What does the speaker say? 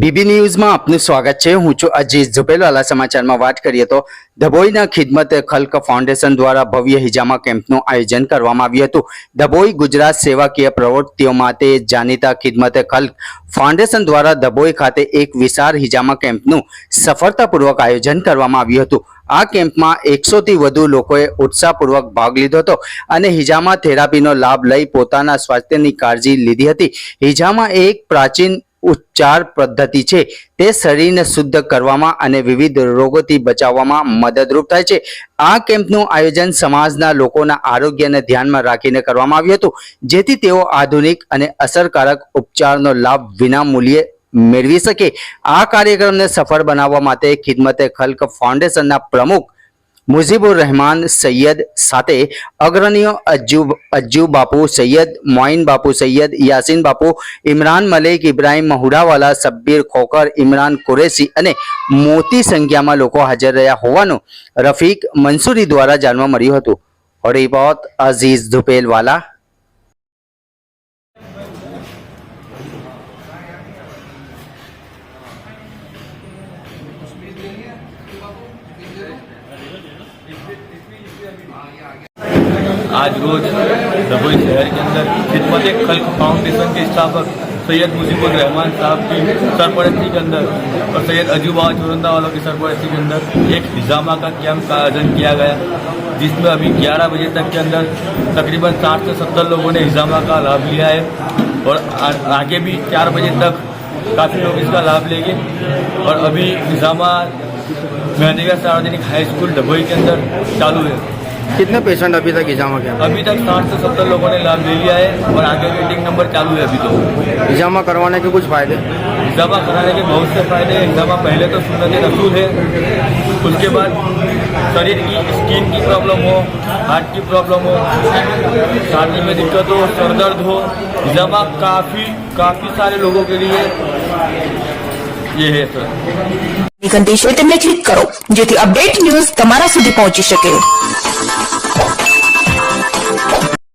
BB ન્યૂઝમાં આપનું સ્વાગત છે. હું છું અજીત ઝુપેલવાલા સમાચારમાં વાત કરીએ તો ધબોઈના ખિદમત ખલ્ક ફાઉન્ડેશન દ્વારા ભવ્ય હિજામા કેમ્પનું આયોજન કરવામાં આવ્યું હતું. ધબોઈ ગુજરાત સેવાકીય પ્રવૃત્તિઓ માટે જાણીતા ખિદમત ખલ્ક ફાઉન્ડેશન દ્વારા ધબોઈ ખાતે એક વિશાળ હિજામા કેમ્પનું સફળતાપૂર્વક આયોજન કરવામાં આવ્યું હતું. આ કેમ્પમાં એકસોથી વધુ લોકોએ ઉત્સાહપૂર્વક ભાગ લીધો હતો અને હિજામા થેરાપીનો લાભ લઈ પોતાના સ્વાસ્થ્યની કાળજી લીધી હતી. હિજામા એક પ્રાચીન ઉપચાર પદ્ધતિ છે. તે શરીરને શુદ્ધ કરવામાં અને વિવિધ રોગોથી બચાવવામાં મદદરૂપ થાય છે. આ કેમ્પનું આયોજન સમાજના લોકોના આરોગ્યને ધ્યાનમાં રાખીને કરવામાં આવ્યું હતું. જેથી તેઓ આધુનિક અને અસરકારક ઉપચારનો લાભ વિનામૂલ્યે મેળવી શકે. આ કાર્યક્રમને સફળ બનાવવા માટે ખિદમતે ખલ્ક ફાઉન્ડેશનના પ્રમુખ મુજીબુર રહેમાન સૈયદ સાથે અગ્રણીઓ અજ્જુ અજ્જુ બાપુ સૈયદ, મોઇન બાપુ સૈયદ, યાસીન બાપુ, ઇમરાન મલિક, ઇબ્રાહીમ મહુડાવાલા, સબ્બીર ખોકર ઇમરાન કુરેશી અને મોટી સંખ્યામાં લોકો હાજર રહ્યા હોવાનું રફીક મંસૂરી દ્વારા જાણવા મળ્યું હતું. રિપોર્ટ અઝીઝ ધુપેલવાલા. आज रोज दबोई शहर के अंदर खिदमत खल्क फाउंडेशन के स्थापक सैयद मुजीबुर रहमान साहब की सरपरस्ती के अंदर और सैयद अजूबा चुरंदा वालों की सरपरस्ती के अंदर एक हिजामा का कैंप का आयोजन किया गया, जिसमें अभी 11 बजे तक के अंदर तकरीबन 60 से 70 लोगों ने हिजामा का लाभ लिया है और आगे भी चार बजे तक काफ़ी लोग इसका लाभ लेंगे। और अभी हिजामा गांधीगढ़ सार्वजनिक हाई स्कूल डभोई के अंदर चालू है। कितने पेशेंट अभी तक हिजामा के अभी तक साठ से सत्तर लोगों ने लाभ ले लिया है और आगे वेटिंग नंबर चालू है अभी तो। हिजामा करवाने के कुछ फ़ायदे? हिजामा कराने के बहुत से फ़ायदे हैं। हिजामा पहले तो सुन्नत रसूल है। उसके बाद शरीर की स्किन की प्रॉब्लम हो हार्ट की प्रॉब्लम हो छाती में दिक्कत हो सर दर्द हो हिजामा काफ़ी काफ़ी सारे लोगों के लिए ये है सर। ઘંટી છે તેમને ક્લિક કરો જેથી અપડેટ ન્યૂઝ તમારા સુધી પહોંચી શકે.